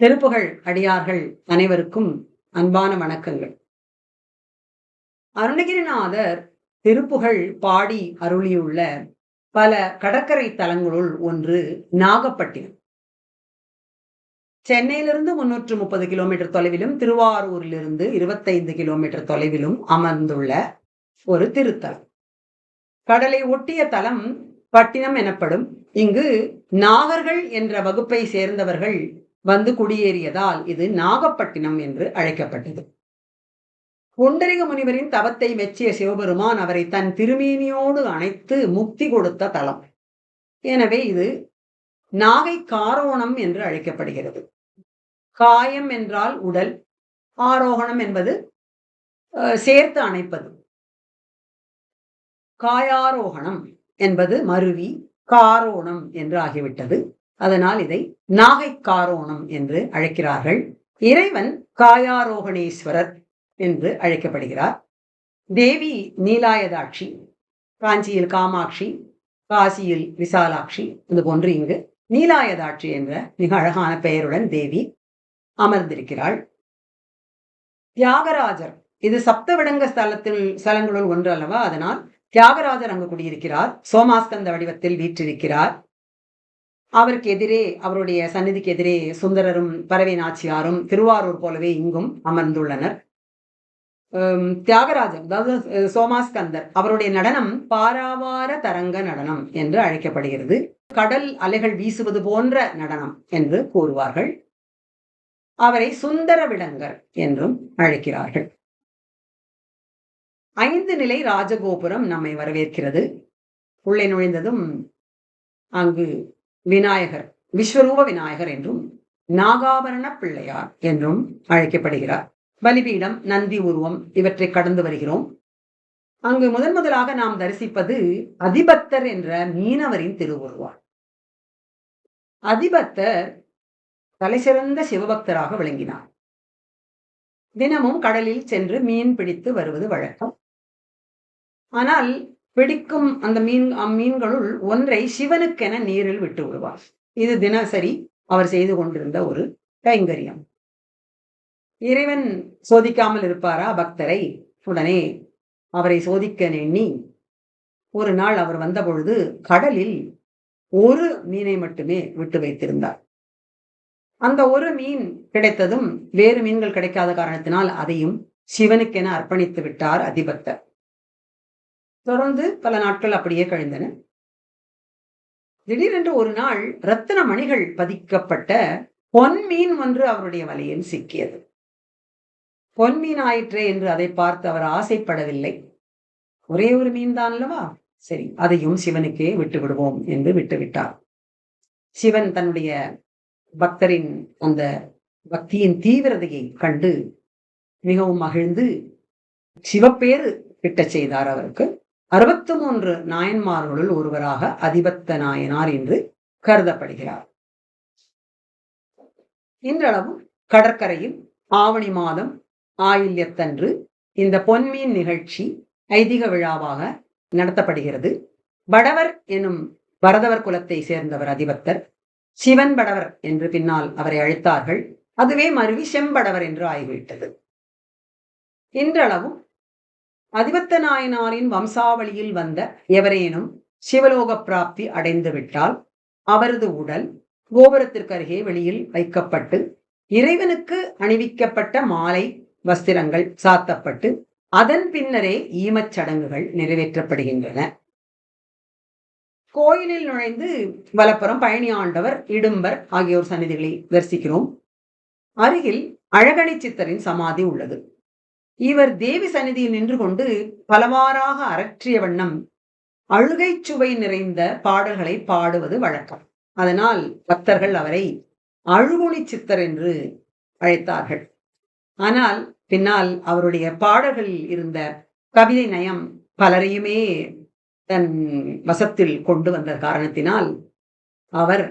திருப்புகழ் அடியார்கள் அனைவருக்கும் அன்பான வணக்கங்கள். அருணகிரிநாதர் திருப்புகழ் பாடி அருளியுள்ள பல கடற்கரை தலங்களுள் ஒன்று நாகப்பட்டினம். சென்னையிலிருந்து முன்னூற்று முப்பது கிலோமீட்டர் தொலைவிலும் திருவாரூரிலிருந்து இருபத்தைந்து கிலோமீட்டர் தொலைவிலும் அமர்ந்துள்ள ஒரு திருத்தலம். கடலை ஒட்டிய தலம் பட்டினம் எனப்படும். இங்கு நாகர்கள் என்ற வகுப்பை சேர்ந்தவர்கள் வந்து குடியேறியதால் இது நாகப்பட்டினம் என்று அழைக்கப்பட்டது. புண்டரிக முனிவரின் தவத்தை மெச்சிய சிவபெருமான் அவரை தன் திருமேனியோடு அணைத்து முக்தி கொடுத்த தலம். எனவே இது நாகை காரோணம் என்று அழைக்கப்படுகிறது. காயம் என்றால் உடல் ஆரோகணம் என்பது சேர்த்து அணைப்பது. காயாரோகணம் என்பது மருவி காரோணம் என்று ஆகிவிட்டது. அதனால் இதை நாகை காரோணம் என்று அழைக்கிறார்கள். இறைவன் காயாரோகணேஸ்வரர் என்று அழைக்கப்படுகிறார். தேவி நீலாயதாட்சி காஞ்சியில் காமாட்சி காசியில் விசாலாட்சி இது போன்று இங்கு நீலாயதாட்சி என்ற மிக அழகான பெயருடன் தேவி அமர்ந்திருக்கிறாள். தியாகராஜர் இது சப்தவிடங்க ஸ்தலத்தில் ஸ்தலங்களுள் ஒன்று அல்லவா? அதனால் தியாகராஜர் அங்கு குடியிருக்கிறார். சோமாஸ்கந்த வடிவத்தில் வீற்றிருக்கிறார். அவருக்கு எதிரே அவருடைய சந்நிதிக்கு எதிரே சுந்தரரும் பறவை நாச்சியாரும் திருவாரூர் போலவே இங்கும் அமர்ந்துள்ளனர். தியாகராஜர் அதாவது சோமாஸ்கந்தர் அவருடைய நடனம் பாராவார தரங்க நடனம் என்று அழைக்கப்படுகிறது. கடல் அலைகள் வீசுவது போன்ற நடனம் என்று கூறுவார்கள். அவரை சுந்தர விடங்கர் என்றும் அழைக்கிறார்கள். ஐந்து நிலை ராஜகோபுரம் நம்மை வரவேற்கிறது. உள்ளே நுழைந்ததும் அங்கு விநாயகர் விஸ்வரூப விநாயகர் என்றும் நாகாபரண பிள்ளையார் என்றும் அழைக்கப்படுகிறார். பலிபீடம் நந்தி உருவம் இவற்றை கடந்து வருகிறோம். அங்கு முதன் முதலாக நாம் தரிசிப்பது அதிபத்தர் என்ற மீனவரின் திருவுருவார் அதிபத்தர் தலைசிறந்த சிவபக்தராக விளங்கினார். தினமும் கடலில் சென்று மீன் பிடித்து வருவது வழக்கம். ஆனால் பிடிக்கும் அந்த மீன் அம்மீன்களுள் ஒன்றை சிவனுக்கென நீரில் விட்டு விடுவார். இது தினசரி அவர் செய்து கொண்டிருந்த ஒரு கைங்கரியம். இறைவன் சோதிக்காமல் இருப்பாரா பக்தரை? உடனே அவரை சோதிக்க எண்ணி ஒரு நாள் அவர் வந்தபொழுது கடலில் ஒரு மீனை மட்டுமே விட்டு வைத்திருந்தார். அந்த ஒரு மீன் கிடைத்ததும் வேறு மீன்கள் கிடைக்காத காரணத்தினால் அதையும் சிவனுக்கென அர்ப்பணித்து விட்டார் அதிபக்தர். தொடர்ந்து பல நாட்கள் அப்படியே கழிந்தன. திடீரென்று ஒரு நாள் ரத்தின மணிகள் பதிக்கப்பட்ட பொன் மீன் ஒன்று அவருடைய வலையில் சிக்கியது. பொன் மீன் ஆயிற்றே என்று அதை பார்த்து அவர் ஆசைப்படவில்லை. ஒரே ஒரு மீன் தான் அல்லவா? சரி அதையும் சிவனுக்கே விட்டு விடுவோம் என்று விட்டுவிட்டார். சிவன் தன்னுடைய பக்தரின் அந்த பக்தியின் தீவிரதையை கண்டு மிகவும் மகிழ்ந்து சிவப்பேறு கிட்ட செய்தார் அவருக்கு. அறுபத்தி மூன்று நாயன்மார்களுள் ஒருவராக அதிபத்த நாயனார் என்று கருதப்படுகிறார். இன்றளவும் கடற்கரையில் ஆவணி மாதம் ஆயில்யத்தன்று இந்த பொன்மீன் நிகழ்ச்சி ஐதீக விழாவாக நடத்தப்படுகிறது. படவர் எனும் பரதவர் குலத்தை சேர்ந்தவர் அதிபத்தர் சிவன் படவர் என்று பின்னால் அவரை அழைத்தார்கள். அதுவே மருவி செம்படவர் என்று ஆகிவிட்டது. இன்றளவும் அதிபத்த நாயனாரின் வம்சாவளியில் வந்த எவரேனும் சிவலோக பிராப்தி அடைந்து விட்டால் அவரது உடல் கோபுரத்திற்கு அருகே வெளியில் வைக்கப்பட்டு இறைவனுக்கு அணிவிக்கப்பட்ட மாலை வஸ்திரங்கள் சாத்தப்பட்டு அதன் பின்னரே ஈமச் சடங்குகள் நிறைவேற்றப்படுகின்றன. கோயிலில் நுழைந்து வலப்புறம் பழனி ஆண்டவர் இடும்பர் ஆகியோர் சன்னிதிகளை தரிசிக்கிறோம். அருகில் அழகணி சித்தரின் சமாதி உள்ளது. இவர் தேவி சந்நிதியில் நின்று கொண்டு பலவாறாக அரற்றிய வண்ணம் அழுகை சுவை நிறைந்த பாடல்களை பாடுவது வழக்கம். அதனால் பக்தர்கள் அவரை அழுகுணி சித்தர் என்று அழைத்தார்கள். ஆனால் பின்னால் அவருடைய பாடல்களில் இருந்த கவிதை நயம் பலரையுமே தன் வசத்தில் கொண்டு வந்த காரணத்தினால் அவர்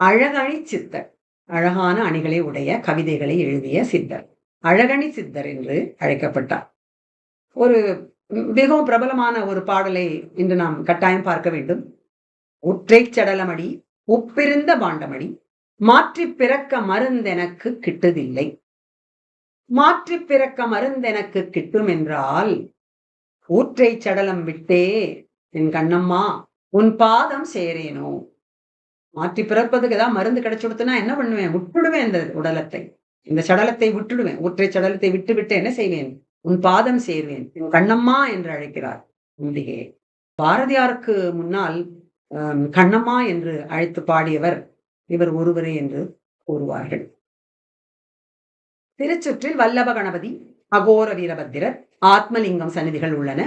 அழகணி சித்தர் அழகான அணிகளை உடைய கவிதைகளை எழுதிய சித்தர். அழகணி சித்தர் என்று அழைக்கப்பட்டார். ஒரு மிகவும் பிரபலமான ஒரு பாடலை இன்று நாம் கட்டாயம் பார்க்க வேண்டும். ஒற்றை சடலமடி உப்பிருந்த பாண்டமடி மாற்றி பிறக்க மருந்தெனக்கு கிட்டுதில்லை. மாற்றி பிறக்க மருந்தெனக்கு கிட்டும் என்றால் ஊற்றை சடலம் விட்டே என் கண்ணம்மா உன் பாதம் சேரேனோ? மாற்றி பிறப்பதுக்கு ஏதாவது மருந்து கிடைச்சுடுத்துனா என்ன பண்ணுவேன்? உட்படுவேன் இந்த உடலத்தை. இந்த சடலத்தை விட்டுடுவேன். ஒற்றை சடலத்தை விட்டுவிட்டு என்ன செய்வேன்? உன் பாதம் சேர்வேன். கண்ணம்மா என்று அழைக்கிறார். அம்பிகே பாரதியாருக்கு முன்னால் கண்ணம்மா என்று அழைத்து பாடியவர் இவர் ஒருவரே என்று கூறுவார்கள். திருச்சுற்றில் வல்லப கணபதி அகோர வீரபத்திரர் ஆத்மலிங்கம் சன்னிதிகள் உள்ளன.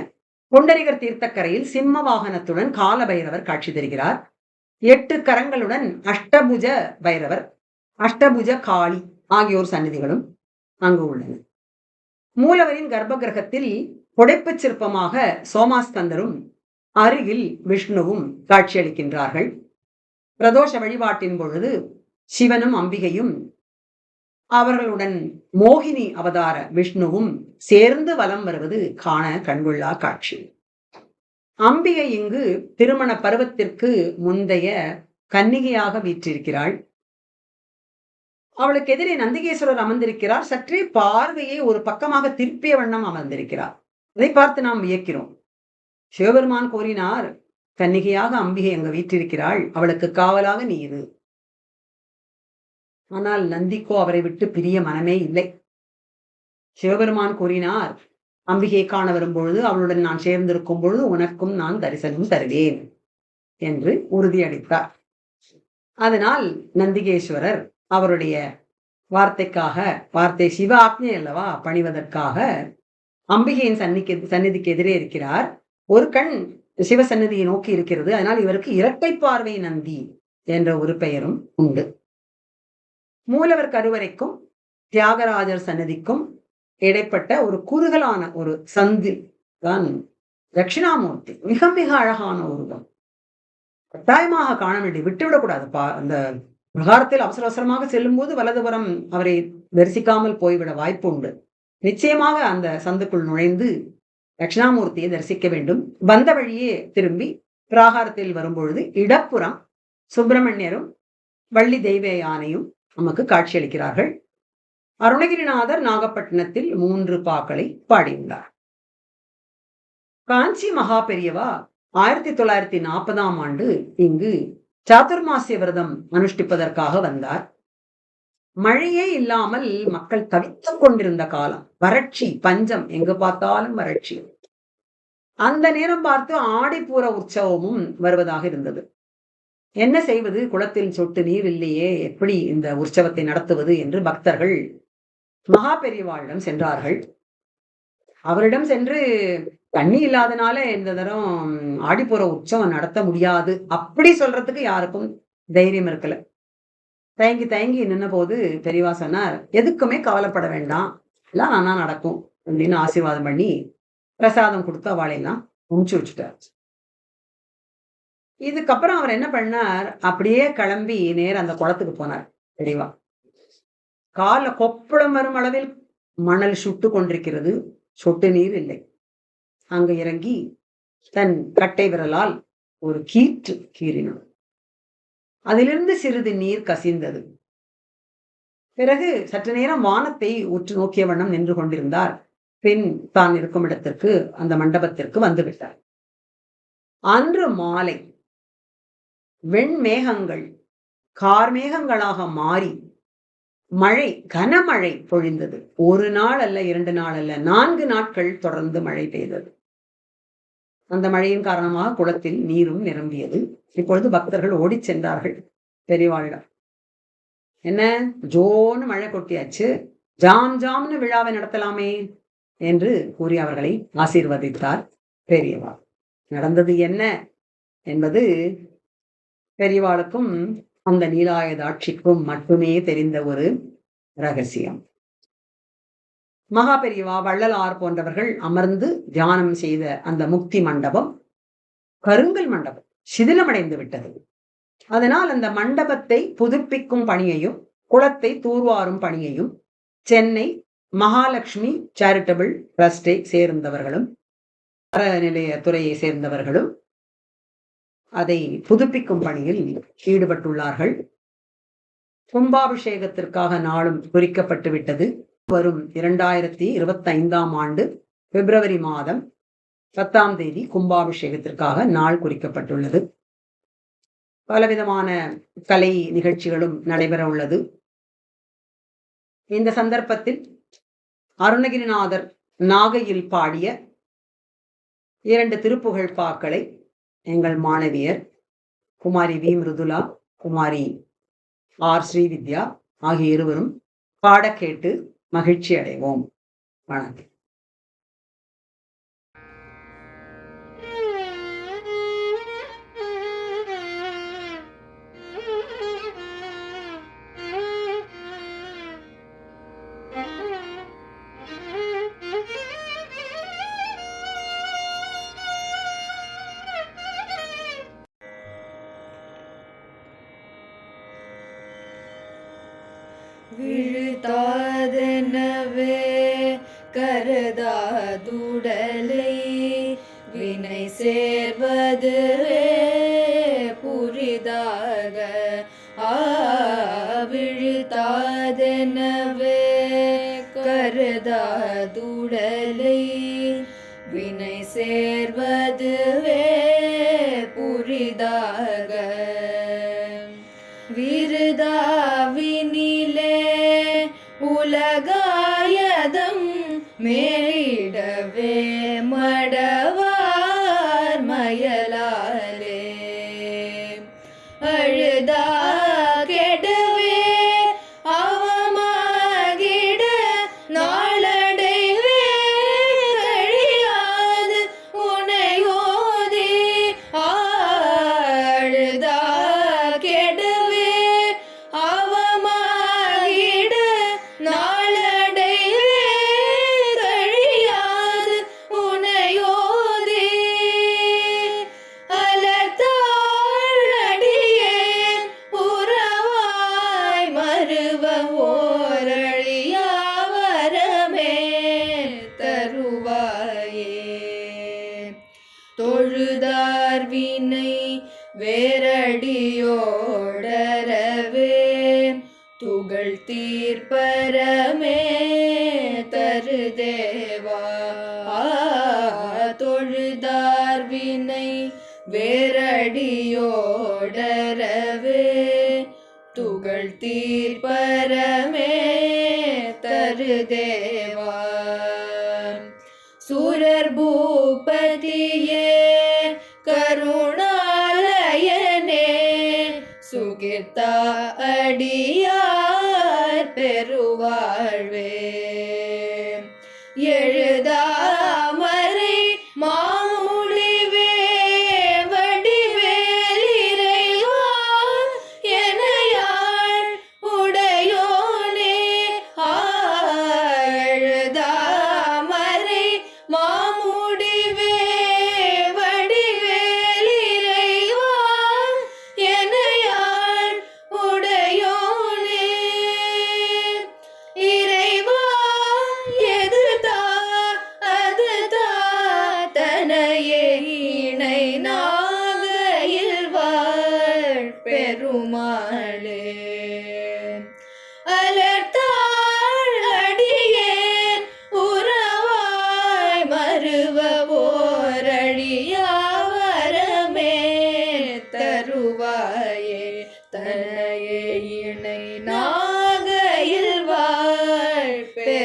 கொண்டரிகர் தீர்த்தக்கரையில் சிம்ம வாகனத்துடன் கால பைரவர் காட்சி தருகிறார். எட்டு கரங்களுடன் அஷ்டபுஜ பைரவர் அஷ்டபுஜ காளி. ஆகியோர் சன்னிதிகளும் அங்கு உள்ளன. மூலவரின் கர்ப்ப கிரகத்தில் புடைப்பு சிற்பமாக சோமாஸ்கந்தரும் அருகில் விஷ்ணுவும் காட்சியளிக்கின்றார்கள். பிரதோஷ வழிபாட்டின் பொழுது சிவனும் அம்பிகையும் அவர்களுடன் மோகினி அவதார விஷ்ணுவும் சேர்ந்து வலம் வருவது காண கண்கொள்ளா காட்சி. அம்பிகை இங்கு திருமண பருவத்திற்கு முந்தைய கன்னிகையாக வீற்றிருக்கிறாள். அவளுக்கு எதிரே நந்திகேஸ்வரர் அமர்ந்திருக்கிறார். சற்றே பார்வையை ஒரு பக்கமாக திருப்பிய வண்ணம் அமர்ந்திருக்கிறார். அதை பார்த்து நாம் வியக்கிறோம். சிவபெருமான் கூறினார் கன்னிகையாக அம்பிகை அங்கு வீற்றிருக்கிறாள். அவளுக்கு காவலாக நீ இரு. ஆனால் நந்திக்கோ அவரை விட்டு பிரிய மனமே இல்லை. சிவபெருமான் கூறினார் அம்பிகை காண வரும்பொழுது அவளுடன் நான் சேர்ந்திருக்கும் பொழுது உனக்கும் நான் தரிசனம் தருவேன் என்று உறுதியளித்தார். அதனால் நந்திகேஸ்வரர் அவருடைய வார்த்தைக்காக வார்த்தை சிவ ஆக்ஞை அல்லவா? பணிவதற்காக அம்பிகையின் சன்னிக்கு சந்நிதிக்கு எதிரே இருக்கிறார். ஒரு கண் சிவசன்னதியை நோக்கி இருக்கிறது. அதனால் இவருக்கு இரட்டை பார்வை நந்தி என்ற ஒரு பெயரும் உண்டு. மூலவர் கருவறைக்கும் தியாகராஜர் சன்னதிக்கும் இடைப்பட்ட ஒரு குறுகலான ஒரு சந்தில் தான் தட்சிணாமூர்த்தி. மிக மிக அழகான உருவம். கட்டாயமாக காண வேண்டி விட்டுவிடக்கூடாது பா அந்த பிரகாரத்தில் அவசர அவசரமாக செல்லும்போது வலதுபுறம் அவரை தரிசிக்காமல் போய்விட வாய்ப்பு உண்டு நிச்சயமாக அந்த சந்துக்குள் நுழைந்து தட்சிணாமூர்த்தியை தரிசிக்க வேண்டும். வந்த வழியே திரும்பி பிராகாரத்தில் வரும்பொழுது இடப்புறம் சுப்பிரமணியரும் வள்ளி தெய்வ யானையும் நமக்கு காட்சியளிக்கிறார்கள். அருணகிரிநாதர் நாகப்பட்டினத்தில் மூன்று பாக்களை பாடியுள்ளார். காஞ்சி மகா பெரியவா ஆயிரத்தி தொள்ளாயிரத்தி நாற்பதாம் ஆண்டு இங்கு சாதுர்மாசிய விரதம் அனுஷ்டிப்பதற்காக வந்தார். மழையே இல்லாமல் மக்கள் தவித்துக் கொண்டிருந்த காலம். வறட்சி பஞ்சம் எங்கு பார்த்தாலும் வறட்சி. அந்த நேரம் பார்த்து ஆடிப்பூர உற்சவமும் வருவதாக இருந்தது. என்ன செய்வது? குளத்தில் சொட்டு நீர் இல்லையே. எப்படி இந்த உற்சவத்தை நடத்துவது என்று பக்தர்கள் மகா பெரியவாளிடம் சென்றார்கள். அவரிடம் சென்று தண்ணி இல்லாதனால இந்த தரம் ஆடிப்புற உற்சவம் நடத்த முடியாது. அப்படி சொல்றதுக்கு யாருக்கும் தைரியம் இருக்கல. தயங்கி தயங்கி நின்ன போது பெரியவா சொன்னார் எதுக்குமே கவலைப்பட வேண்டாம். எல்லாம் நானா நடக்கும். அப்படின்னு ஆசீர்வாதம் பண்ணி பிரசாதம் கொடுத்து அவளையெல்லாம் முடிச்சு வச்சுட்டார். இதுக்கப்புறம் அவர் என்ன பண்ணார்? அப்படியே கிளம்பி நேர் அந்த குளத்துக்கு போனார் தெளிவா கால கொப்பளம் வரும் அளவில் மணல் சுட்டு கொண்டிருக்கிறது. சொட்டு நீர் இல்லை. அங்கு இறங்கி தன் கட்டை விரலால் ஒரு கீற்று கீறினான். அதிலிருந்து சிறிது நீர் கசிந்தது. பிறகு சற்று நேரம் வானத்தை உற்று நோக்கிய வண்ணம் நின்று கொண்டிருந்தார். பின் தான் இருக்கும் இடத்திற்கு அந்த மண்டபத்திற்கு வந்துவிட்டார் அன்று மாலை வெண்மேகங்கள் கார்மேகங்களாக மாறி மழை கனமழை பொழிந்தது. ஒரு நாள் அல்ல இரண்டு நாள் அல்ல நான்கு நாட்கள் தொடர்ந்து மழை பெய்தது. அந்த மழையின் காரணமாக குளத்தில் நீரும் நிரம்பியது. இப்பொழுது பக்தர்கள் ஓடி சென்றார்கள் பெரியவாளிடம். என்ன? ஜோன்னு மழை கொட்டியாச்சு. ஜாம் ஜாம்னு விழாவை நடத்தலாமே? என்று கூறி அவர்களை ஆசீர்வதித்தார் பெரியவா. நடந்தது என்ன? என்பது பெரியவாளுக்கும் அந்த நீலாயுதாட்சிக்கும் மட்டுமே தெரிந்த ஒரு ரகசியம். மகா பெரியவா வள்ளலார் போன்றவர்கள் அமர்ந்து தியானம் செய்த அந்த முக்தி மண்டபம் கருங்கல் மண்டபம் சிதிலமடைந்து விட்டது. அதனால் அந்த மண்டபத்தை புதுப்பிக்கும் பணியையும் குளத்தை தூர்வாரும் பணியையும் சென்னை மகாலட்சுமி சேரிட்டபிள் ட்ரஸ்டை சேர்ந்தவர்களும் அறநிலையத்துறையை சேர்ந்தவர்களும் அதை புதுப்பிக்கும் பணியில் ஈடுபட்டுள்ளார்கள். கும்பாபிஷேகத்திற்காக நாளும் குறிக்கப்பட்டு விட்டது. வரும் இரண்டாயிரத்தி இருபத்தைந்தாம் ஆண்டு பிப்ரவரி மாதம் பத்தாம் தேதி கும்பாபிஷேகத்திற்காக நாள் குறிக்கப்பட்டுள்ளது. பலவிதமான கலை நிகழ்ச்சிகளும் நடைபெற உள்ளது. இந்த சந்தர்ப்பத்தில் அருணகிரிநாதர் நாகையில் பாடிய இரண்டு திருப்புகழ் பாக்களை எங்கள் மாணவியர் குமாரி வி. மிருதுலா குமாரி ஆர். ஸ்ரீவித்யா ஆகிய இருவரும் பாட கேட்டு மகிழ்ச்சி அடைவோம் வணக்கம். விழுத்தாதெனவே கருதாதுடலை வினை சேர்வது புரிதாக ஆ விழுத்தாதெனவே கருதாதுடலை வினை சேர்வதுவே புரிதாக. விருதா மேலிடவே தீர்ப்பரமே தருதேவா. ஆ, தொழுதார் வினை வேரடியோடரவே துகள் தீர்ப்பரமே தருதேவா. சூரர் பூபதியே கருணாலயனே சுகிர்த்தா அடியார் పేరు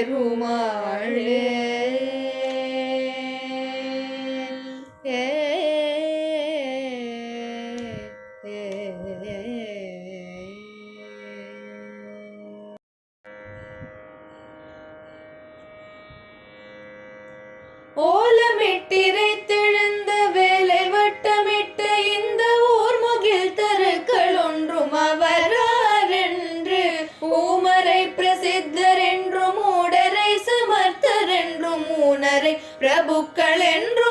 பெருமாளே പ്രഭുക്കളെன்று